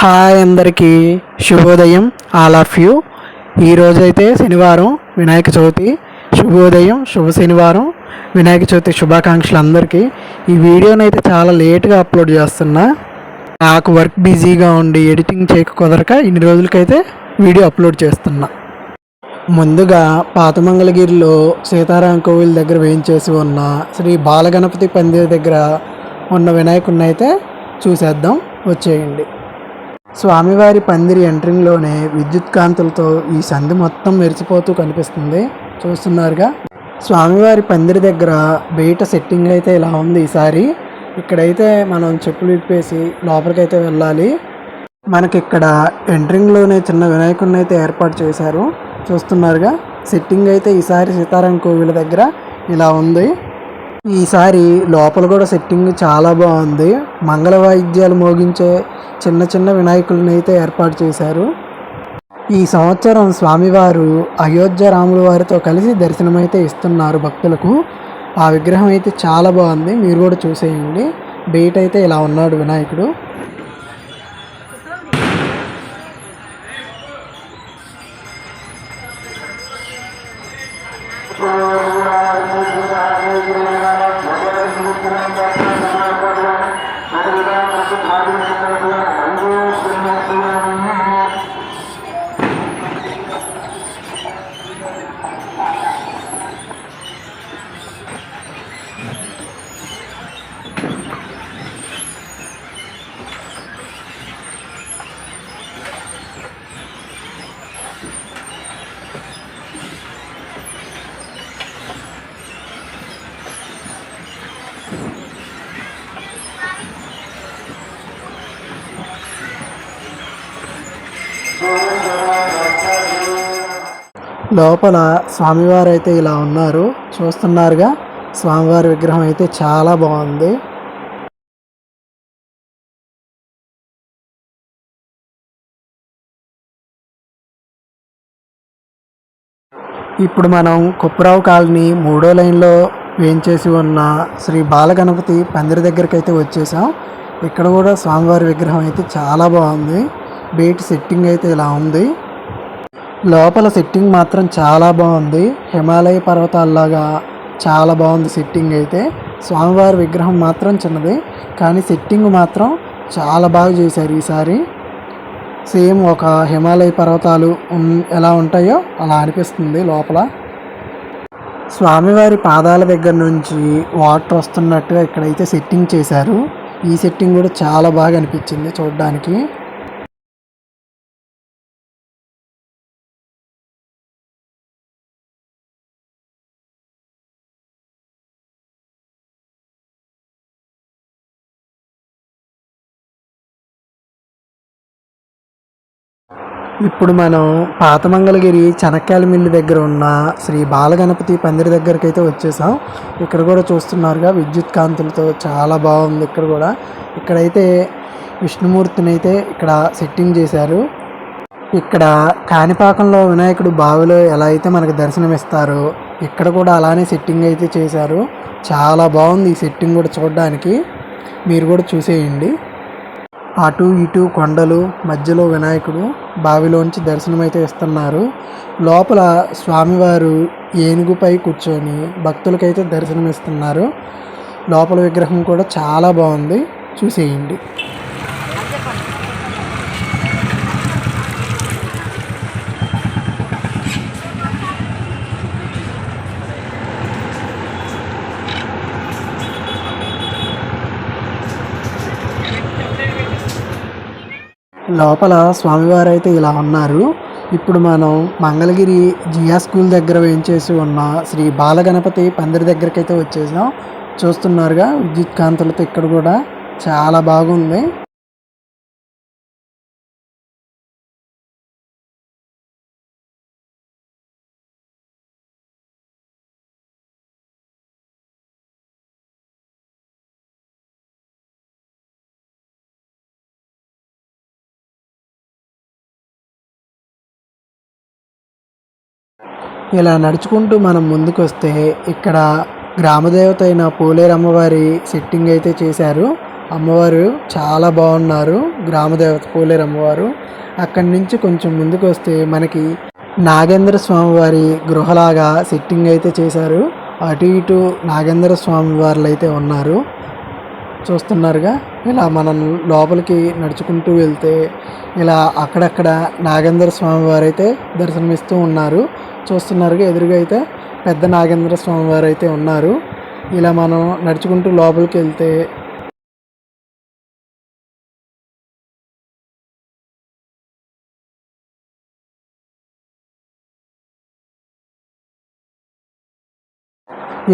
Hi అందరికీ. శుభోదయం. All of you ఈరోజైతే శనివారం వినాయక చవితి. శుభోదయం శుభ శనివారం వినాయక చవితి శుభాకాంక్షలు అందరికీ. ఈ వీడియోని అయితే చాలా లేట్గా అప్లోడ్ చేస్తున్నా. నాకు వర్క్ బిజీగా ఉండి ఎడిటింగ్ చేయక కుదరక ఇన్ని రోజులకైతే వీడియో అప్లోడ్ చేస్తున్నా. ముందుగా పాతమంగళగిరిలో సీతారాం కోవిల్ దగ్గర వేయించేసి ఉన్న శ్రీ బాలగణపతి పందిరి దగ్గర ఉన్న వినాయకుడిని అయితే చూసేద్దాం. వచ్చేయండి. స్వామివారి పందిరి ఎంట్రింగ్లోనే విద్యుత్ కాంతులతో ఈ సంధి మొత్తం మెరిసిపోతూ కనిపిస్తుంది. చూస్తున్నారుగా? స్వామివారి పందిరి దగ్గర బయట సెట్టింగ్ అయితే ఇలా ఉంది ఈసారి. ఇక్కడైతే మనం చెప్పులు ఇప్పేసి లోపలికైతే వెళ్ళాలి. మనకి ఇక్కడ ఎంట్రింగ్లోనే చిన్న వినాయకుడిని అయితే ఏర్పాటు చేశారు. చూస్తున్నారుగా? సెట్టింగ్ అయితే ఈసారి సీతారాం కోవిల దగ్గర ఇలా ఉంది. ఈసారి లోపల కూడా సెట్టింగ్ చాలా బాగుంది. మంగళ వాయిద్యాలు మోగించే చిన్న చిన్న వినాయకులను అయితే ఏర్పాటు చేశారు. ఈ సంవత్సరం స్వామివారు అయోధ్య రాముల వారితో కలిసి దర్శనమైతే ఇస్తున్నారు భక్తులకు. ఆ విగ్రహం అయితే చాలా బాగుంది. మీరు కూడా చూసేయండి. బయట అయితే ఇలా ఉన్నాడు వినాయకుడు. లోపల స్వామివారు అయితే ఇలా ఉన్నారు. చూస్తున్నారుగా స్వామివారి విగ్రహం అయితే చాలా బాగుంది. ఇప్పుడు మనం కుప్పరావు కాలనీ మూడో లైన్లో వేయించేసి ఉన్న శ్రీ బాలగణపతి పందిరి దగ్గరికి అయితే వచ్చేసాం. ఇక్కడ కూడా స్వామివారి విగ్రహం అయితే చాలా బాగుంది. బయట సెట్టింగ్ అయితే ఇలా ఉంది. లోపల సెట్టింగ్ మాత్రం చాలా బాగుంది. హిమాలయ పర్వతాల్లాగా చాలా బాగుంది సెట్టింగ్ అయితే. స్వామివారి విగ్రహం మాత్రం చిన్నది కానీ సెట్టింగ్ మాత్రం చాలా బాగా చేశారు ఈసారి. సేమ్ ఒక హిమాలయ పర్వతాలు ఉన్- ఎలా ఉంటాయో అలా అనిపిస్తుంది లోపల. స్వామివారి పాదాల దగ్గర నుంచి వాటర్ వస్తున్నట్టుగా ఇక్కడైతే సెట్టింగ్ చేశారు. ఈ సెట్టింగ్ కూడా చాలా బాగా అనిపించింది చూడడానికి. ఇప్పుడు మనం పాత మంగళగిరి చెనక్కాయల మిల్లు దగ్గర ఉన్న శ్రీ బాలగణపతి పందిరి దగ్గరికి అయితే వచ్చేసాం. ఇక్కడ కూడా చూస్తున్నారుగా విద్యుత్ కాంతులతో చాలా బాగుంది ఇక్కడ కూడా. ఇక్కడైతే విష్ణుమూర్తిని అయితే ఇక్కడ సెట్టింగ్ చేశారు. ఇక్కడ కాణిపాకంలో వినాయకుడు బావిలో ఎలా అయితే మనకు దర్శనమిస్తారో ఇక్కడ కూడా అలానే సెట్టింగ్ అయితే చేశారు. చాలా బాగుంది ఈ సెట్టింగ్ కూడా చూడడానికి. మీరు కూడా చూసేయండి. అటు ఇటు కొండలు మధ్యలో వినాయకుడు బావిలోంచి దర్శనమైతే ఇస్తున్నారు. లోపల స్వామివారు ఏనుగుపై కూర్చొని భక్తులకైతే దర్శనమిస్తున్నారు. లోపల విగ్రహం కూడా చాలా బాగుంది. చూసేయండి. లోపల స్వామివారు అయితే ఇలా ఉన్నారు. ఇప్పుడు మనం మంగళగిరి జియా స్కూల్ దగ్గర వేయించేసి ఉన్న శ్రీ బాలగణపతి పందిరి దగ్గరికి అయితే వచ్చేసాం. చూస్తున్నారుగా విద్యుత్ కాంతులతో ఇక్కడ కూడా చాలా బాగుంది. ఇలా నడుచుకుంటూ మనం ముందుకు వస్తే ఇక్కడ గ్రామదేవత అయిన పోలేరమ్మవారి సెట్టింగ్ అయితే చేశారు. అమ్మవారు చాలా బాగున్నారు. గ్రామదేవత పోలేరు అమ్మవారు. అక్కడి నుంచి కొంచెం ముందుకు వస్తే మనకి నాగేంద్ర స్వామి వారి గృహలాగా సెట్టింగ్ అయితే చేశారు. అటు ఇటు నాగేంద్ర స్వామి వార్లు అయితే ఉన్నారు. చూస్తున్నారుగా. ఇలా మనం లోపలికి నడుచుకుంటూ వెళ్తే ఇలా అక్కడక్కడ నాగేంద్ర స్వామి వారు అయితే దర్శనమిస్తూ ఉన్నారు. చూస్తున్నారుగా ఎదురుగా అయితే పెద్ద నాగేంద్ర స్వామి వారు అయితే ఉన్నారు. ఇలా మనం నడుచుకుంటూ లోపలికి వెళ్తే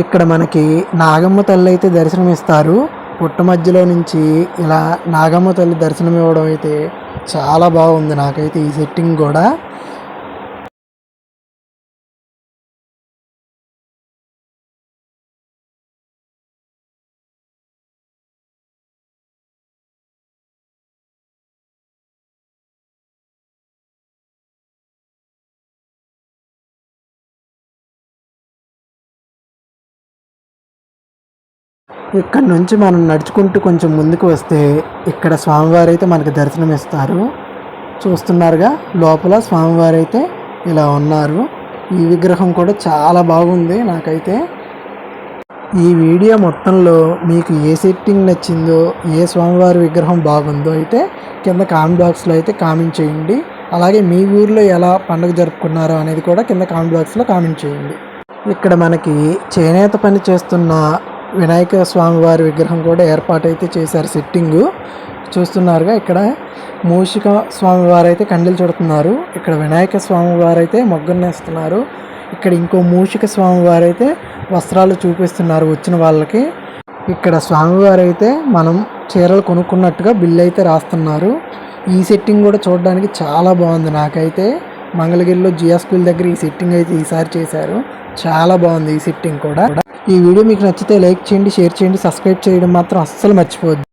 ఇక్కడ మనకి నాగమ్మ తల్లి అయితే దర్శనం ఇస్తారు పుట్ట మధ్యలో నుంచి ఇలా నాగమ్మ తల్లి దర్శనం ఇవ్వడం అయితే చాలా బాగుంది. నాకైతే ఈ సెట్టింగ్ కూడా ఇక్కడ నుంచి మనం నడుచుకుంటూ కొంచెం ముందుకు వస్తే ఇక్కడ స్వామివారు అయితే మనకి దర్శనం ఇస్తారు చూస్తున్నారుగా లోపల స్వామివారు అయితే ఇలా ఉన్నారు. ఈ విగ్రహం కూడా చాలా బాగుంది నాకైతే. ఈ వీడియో మొత్తంలో మీకు ఏ సెట్టింగ్ నచ్చిందో ఏ స్వామివారి విగ్రహం బాగుందో అయితే కింద కామెంట్ బాక్స్లో అయితే కామెంట్ చేయండి. అలాగే మీ ఊర్లో ఎలా పండుగ జరుపుకున్నారో అనేది కూడా కింద కామెంట్ బాక్స్లో కామెంట్ చేయండి. ఇక్కడ మనకి చేనేత పని చేస్తున్న వినాయక స్వామి వారి విగ్రహం కూడా ఏర్పాటైతే చేశారు. సిట్టింగు చూస్తున్నారుగా ఇక్కడ. మూషిక స్వామి వారు అయితే కండలు చుడుతున్నారు. ఇక్కడ వినాయక స్వామి వారు అయితే మొగ్గనేస్తున్నారు ఇక్కడ ఇంకో మూషిక స్వామి వారు అయితే వస్త్రాలు చూపిస్తున్నారు వచ్చిన వాళ్ళకి. ఇక్కడ స్వామివారు అయితే మనం చీరలు కొనుక్కున్నట్టుగా బిల్ అయితే రాస్తున్నారు. ఈ సెట్టింగ్ కూడా చూడడానికి చాలా బాగుంది. నాకైతే మంగళగిరిలో జియా స్కూల్ దగ్గర ఈ సెట్టింగ్ అయితే ఈసారి చేశారు. చాలా బాగుంది ఈ సెట్టింగ్ కూడా. ఈ వీడియో మీకు నచ్చితే లైక్ చేయండి షేర్ చేయండి సబ్స్క్రైబ్ చేయడం మాత్రం అస్సలు మర్చిపోవద్దు.